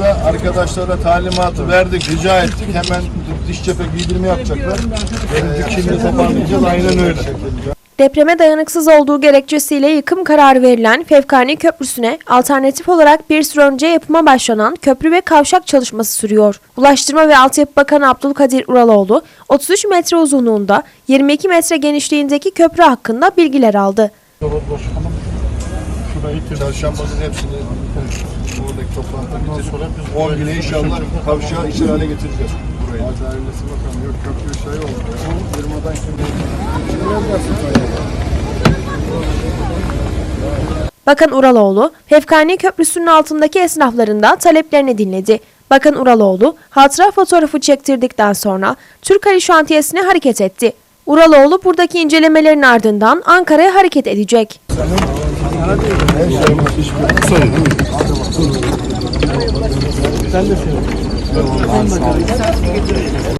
da arkadaşlara talimatı verdik, rica ettik. Hemen diş cephe giydirme yapacaklar. Ee, şimdi toparlayacağız. Aynen öyle. Depreme dayanıksız olduğu gerekçesiyle yıkım kararı verilen Fevkani Köprüsü'ne alternatif olarak bir süre önce yapıma başlanan köprü ve kavşak çalışması sürüyor. Ulaştırma ve Altyapı Bakanı Abdülkadir Uraloğlu, 33 metre uzunluğunda 22 metre genişliğindeki köprü hakkında bilgiler aldı. Çarşambasının hepsini buradaki toplantıda bitirip 10 güne inşallah kavşağı işe hale getireceğiz burayı. Ailesi bakalım. Yok köprü şey oldu. Firmadan Bakan Uraloğlu, Fevkani Köprüsü'nün altındaki esnafların da taleplerini dinledi. Bakan Uraloğlu, hatıra fotoğrafı çektirdikten sonra Türkali şantiyesine hareket etti. Uraloğlu buradaki incelemelerin ardından Ankara'ya hareket edecek. Her şey hiçbir sayı değil mi? Sen de seviyorsun. Ben de